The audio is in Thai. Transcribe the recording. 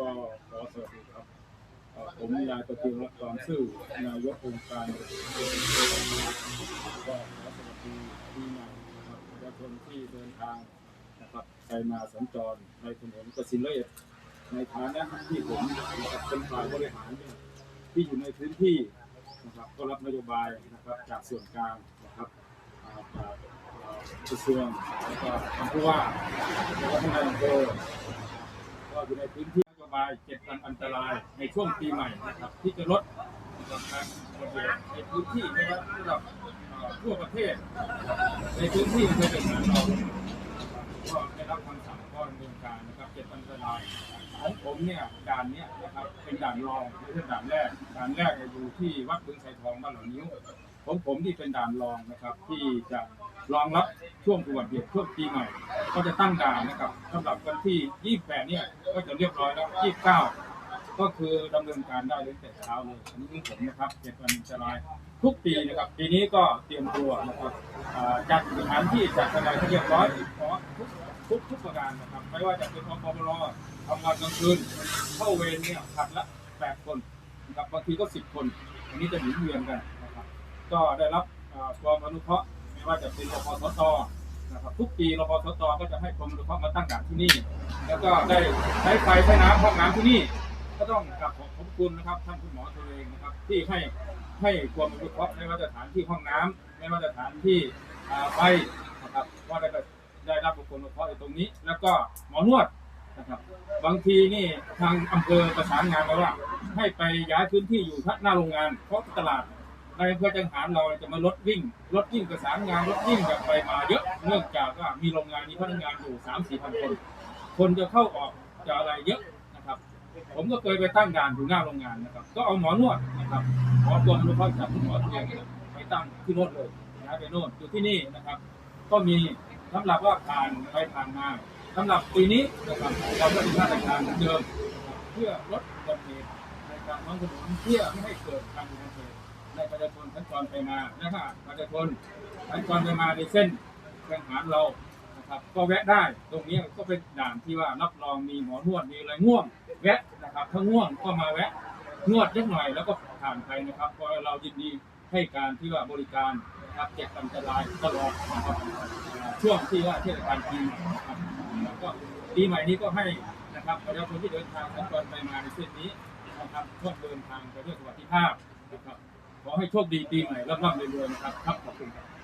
ก็ขอสวัสดีครับ ผมนายประทิวรักความซื่อนายกองค์การก็ขอสวัสดีปีใหม่นะครับประชาชนที่เดินทางนะครับไปมาสัญจรในถนนกสินเลสในฐานะที่ผมเป็นฝ่ายบริหารที่อยู่ในพื้นที่นะครับก็รับนโยบายนะครับจากส่วนกลางนะครับจากกระทรวงแล้วก็ทางผู้ว่าแล้วก็ท่านนายอำเภอก็อยู่ในพื้นที่ บายเจ็ดวันอันตรายในช่วงปีใหม่นะครับที่จะลดการอุบัติเหตุในพื้นที่นะครับระดับทั่วประเทศ ในพื้นที่อำเภอเป็นงานเราก็ได้รับคำสั่งก็ดำเนินการนะครับเจ็ดวันอันตรายของผมเนี่ยด่านเนี้ยนะครับเป็นด่านรองไม่ใช่ด่านแรกด่านแรกอยู่ที่วัดบึงไทรทองบ้านหลวงนิ้ว ของผมที่เป็นด่านรองนะครับ ที่จะรองรับช่วงอุบัติเหตุช่วงปีใหม่ ก็จะตั้งด่านนะครับสำหรับวันที่ 28 เนี่ยก็จะเรียบร้อยแล้ว29 ก็คือดำเนินการได้ตั้งแต่เช้าเลยอันนี้ของผมนะครับเจ็ดวันอันตรายทุกปีนะครับปีนี้ก็เตรียมตัวนะครับจัดสถานที่จัดอะไรให้เรียบร้อยขอทุกทุกทุกประการนะครับ ไม่ว่าจะเป็นอปปรทำงานกลางคืนเข้าเวรเนี่ยผัดละ 8 คนนะครับบางทีก็ 10 คน อันนี้จะหมุนเวียนกัน ก็ได้รับความอนุเคราะห์ไม่ว่าจะเป็นรพสตนะครับทุกปีรพสตก็จะให้กรมอนุเคราะห์มาตั้งด่านที่นี่ แล้วก็ได้ใช้ไฟใช้น้ำห้องน้ำที่นี่ ก็ต้องกราบขอบคุณนะครับท่านคุณหมอตัวเองนะครับ ที่ให้ให้ความอนุเคราะห์ไม่ว่าจะสถานที่ห้องน้ำไม่ว่าจะสถานที่ไฟนะครับว่าได้ได้รับความอนุเคราะห์ในตรงนี้ แล้วก็หมอนวดนะครับบางทีนี่ทางอำเภอประสานงานมาว่า ให้ไปย้ายพื้นที่อยู่หน้าโรงงานเพราะตลาด ในอำเภอจังหารเราจะมารถวิ่ง รถวิ่งประสานงานรถวิ่งแบบไปมาเยอะ เนื่องจากว่ามีโรงงานมีพนักงานอยู่สามสี่พันคน คนจะเข้าออกจะอะไรเยอะนะครับ ผมก็เคยไปตั้งด่านอยู่หน้าโรงงานนะครับ ก็เอาหมอนวดนะครับหมอตัวรู้เขาจากหมอตัวเองเนี่ยไปตั้งที่โน่นเลยย้ายไปโน่นอยู่ที่นี่นะครับ ก็มีสำหรับว่าผ่านไปผ่านมาสำหรับปีนี้นะครับเราก็มีมาตรการเหมือนเดิม เพื่อลดอุบัติเหตุในการท้องถนนเพื่อไม่ให้เกิดการอุบัติเหตุ ในประชาชนสัญจรไปมานะครับประชาชนสัญจรไปมาในเส้นทางหารเรานะครับ ก็แวะได้ตรงนี้ก็เป็นด่านที่ว่ารับรองมีหมอนวดมีอะไรง่วง แวะนะครับถ้าง่วงก็มาแวะนวดนิดหน่อยแล้วก็ผ่านไปนะครับเพราะเรายินดีให้การที่ว่าบริการนะครับเจ็บอันตรายตลอดนะครับช่วงที่ว่าเทศกาลปีนะครับแล้วก็ปีใหม่นี้ก็ให้นะครับประชาชนที่เดินทางสัญจรไปมาในเส้นนี้นะครับช่วงเดินทางไปด้วยสวัสดิภาพ ให้โชคดีปีใหม่ร่ำๆรวยๆนะครับครับขอบคุณครับ